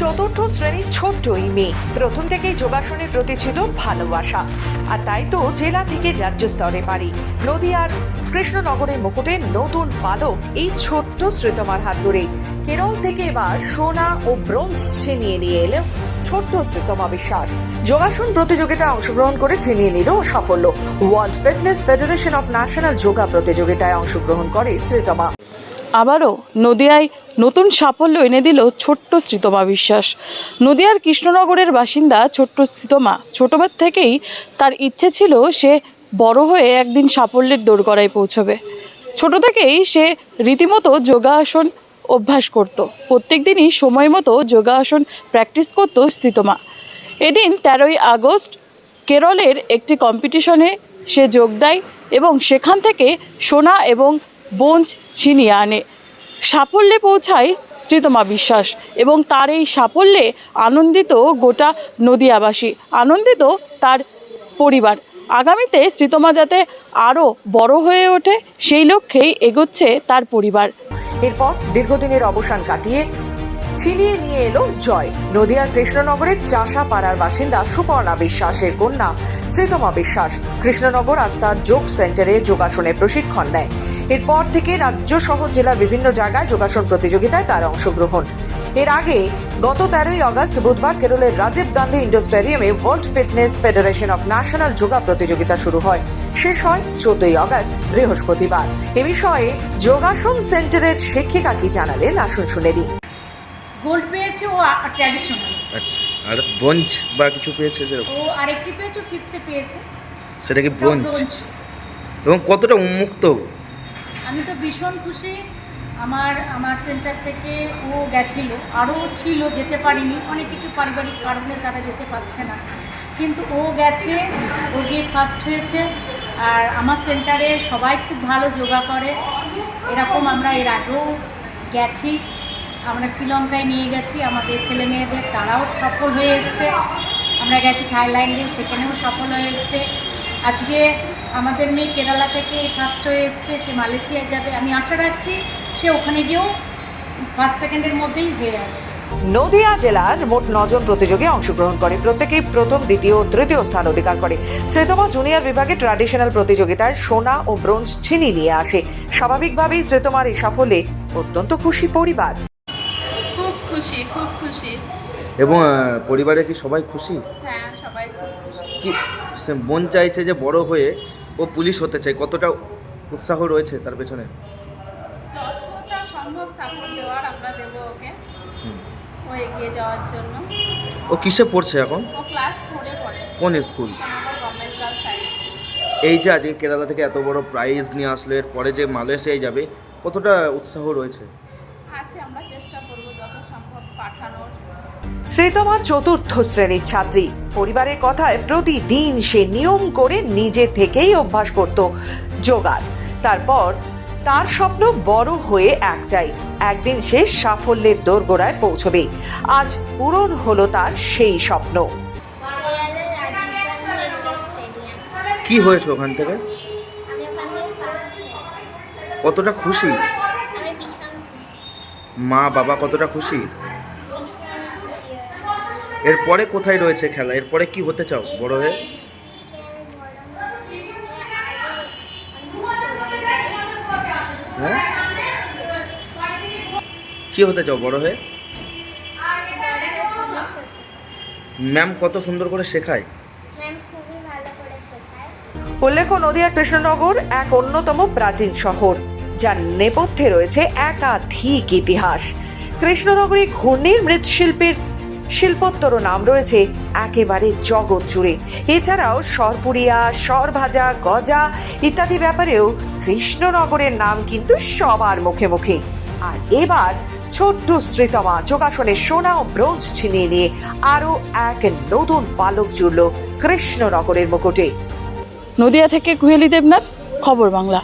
চতুর্থ শ্রেণির ছোট্ট এই মেয়ে। প্রথম থেকেই যোগাসনের প্রতি ছিল ভালোবাসা। আর তাই তো জেলা থেকে রাজ্য স্তরে পারি। নদীয়ার কৃষ্ণনগরের মুকুটে নতুন পালক এই ছোট্ট শ্রীতমার হাত ধরেই কেরল থেকে এবার সোনা ও ব্রোঞ্জ ছিনিয়ে নিয়ে এলো ছোট্ট শ্রীতমা বিশ্বাস। যোগাসন প্রতিযোগিতায় অংশগ্রহণ করে ছিনিয়ে নিল সাফল্য। World Fitness Federation of National yoga প্রতিযোগিতায় অংশগ্রহণ করে শ্রীতমা। আবারও নদিয়ায় নতুন সাফল্য এনে দিল ছোট্ট শ্রীতমা বিশ্বাস। নদিয়ার কৃষ্ণনগরের বাসিন্দা ছোট্ট শ্রীতমা ছোটবার থেকেই তার ইচ্ছে ছিল সে বড় হয়ে একদিন সাফল্যের দোরগড়ায় পৌঁছবে। ছোট থেকেই সে রীতিমতো যোগাসন অভ্যাস করত। প্রত্যেক দিনই সময় মতো যোগাসন প্র্যাকটিস করত শ্রীতমা এদিন তেরোই আগস্ট কেরলের একটি কম্পিটিশনে সে যোগ দেয় এবং সেখান থেকে সোনা এবং বোঞ্জ ছিনিয়ে আনে। সাফল্যে পৌঁছায় শ্রীতমা বিশ্বাস এবং তার এই সাফল্যে আনন্দিত গোটা নদিয়াবাসী। আনন্দিত তার পরিবার। আগামীতে শ্রীতমা যাতে আরও বড় হয়ে ওঠে, সেই লক্ষ্যেই এগোচ্ছে তার পরিবার। এরপর দীর্ঘদিনের অবসান কাটিয়ে ছিনিয়ে নিয়ে এলো জয়। নদিয়ার কৃষ্ণনগরের চাষা পাড়ার বাসিন্দা সুপর্ণা বিশ্বাসের কন্যা শ্রীতমা বিশ্বাস। কৃষ্ণনগর আস্থার যোগ সেন্টারে যোগাসনে প্রশিক্ষণ নেয়। এরপর থেকে রাজ্য সহ জেলার বিভিন্ন জায়গায় যোগাসন প্রতিযোগিতায় তার অংশগ্রহণ। এর আগে গত তেরোই আগস্ট বুধবার কেরলের রাজীব গান্ধী ইন্ডোর স্টেডিয়ামে World Fitness Federation of National yoga প্রতিযোগিতা শুরু হয়। শেষ হয় চোদ্দই আগস্ট বৃহস্পতিবার। এ বিষয়ে যোগাসন সেন্টারের শিক্ষিকা কি জানালেন আসুন শুনে নিই। গোল্ড পেয়েছে ও ট্র্যাডিশনাল আচ্ছা আর ব্রোঞ্জ বা কিছু পেয়েছে যেরকম? ও আরেকটি পেয়েছে ফিফথে পেয়েছে। সেটা কি ব্রোঞ্জ। এবং কতটা উন্মুক্ত আমি তো ভীষণ খুশি, আমার আমার সেন্টার থেকে ও গেছিল। আরও ছিল, যেতে পারিনি। অনেক কিছু পারিবারিক কারণে তারা যেতে পারছে না। কিন্তু ও গেছে, ও গিয়ে ফার্স্ট হয়েছে। আর আমার সেন্টারে সবাই খুব ভালো যোগা করে। এরকম আমরা এর আগেও গেছি। আমরা শ্রীলঙ্কায় নিয়ে গেছি। আমাদের ছেলে মেয়েদের, তারাও সফল হয়ে এসছে। আমরা গেছি থাইল্যান্ডে, সেখানেও সফল হয়ে এসছে। আজকে আমাদের মেয়ে কেরালা থেকে ফার্স্ট হয়ে এসছে সে মালয়েশিয়ায় যাবে। আমি আশা রাখছি সে ওখানে গিয়েও ফার্স্ট সেকেন্ডের মধ্যেই হয়ে আসবে। নদিয়া জেলার মোট নজন প্রতিযোগী অংশগ্রহণ করে। প্রত্যেকেই প্রথম দ্বিতীয় ও তৃতীয় স্থান অধিকার করে। শ্রীতমা জুনিয়র বিভাগে ট্র্যাডিশনাল প্রতিযোগিতায় সোনা ও ব্রোঞ্জ ছিনি নিয়ে আসে। স্বাভাবিকভাবেই শ্রীতমার এই সাফল্যে অত্যন্ত খুশি পরিবার। খুব খুশি খুব খুশি। এবং পরিবারে কি সবাই খুশি? হ্যাঁ সবাই খুশি। কি সে মন চাইছে যে বড় হয়ে ও পুলিশ হতে চায় কতটা উৎসাহ রয়েছে তার পেছনে? যতটা সম্ভব সাপোর্ট দেওয়ার আমরা দেবো ওকে। ও এগিয়ে যাওয়ার জন্য। ও কিসে পড়ছে এখন? ও ক্লাস ফোরে পড়ে। কোন স্কুল এই যে আজকে কেরালা থেকে এত বড় প্রাইজ নিয়ে আসলো এর পরে যে মালয়েশিয়ায় যাবে কতটা উৎসাহ রয়েছে? আছে আমরা চেষ্টা করব যত সম্ভব পাঠানোর। শ্রীতমা চতুর্থ শ্রেণির ছাত্রী। পরিবারের কথায় প্রতিদিন সে নিয়ম করে নিজে থেকেই অভ্যাস করত যোগার তারপর তার স্বপ্ন বড় হয়ে একটাই একদিন সে সাফল্যের দোরগোড়ায় পৌঁছবে। আজ পূরণ হলো তার সেই স্বপ্ন। কি হয়েছে ওখান থেকে? কতটা খুশি? আমি ভীষণ খুশি। মা বাবা কতটা খুশি। এরপরে কোথায় রয়েছে খেলা? এরপরে কি হতে চাও বড় হয়ে? হয়ে কি হতে চাও বড় হয়ে ম্যাম কত সুন্দর করে শেখায়? ম্যাম খুবই করে শেখায়। উল্লেখ্য নদিয়া কৃষ্ণনগর এক অন্যতম প্রাচীন শহর যার নেপথ্যে রয়েছে একাধিক ইতিহাস। কৃষ্ণনগরী ঘূর্ণির মৃৎশিল্পের শিল্পোত্তর নাম রয়েছে একেবারে জগৎ জুড়ে। এছাড়াও সরপুরিয়া, সরভাজা, গজা ইত্যাদি ব্যাপারেও কৃষ্ণনগরের নাম কিন্তু সবার মুখে মুখে। আর এবার ছোট্ট শ্রীতমা যোগাসনের সোনা ও ব্রোঞ্জ ছিনিয়ে নিয়ে আরও এক নতুন পালক জুড়ল কৃষ্ণনগরের মুকুটে। নদিয়া থেকে কুহেলি দেবনাথ, খবর বাংলা।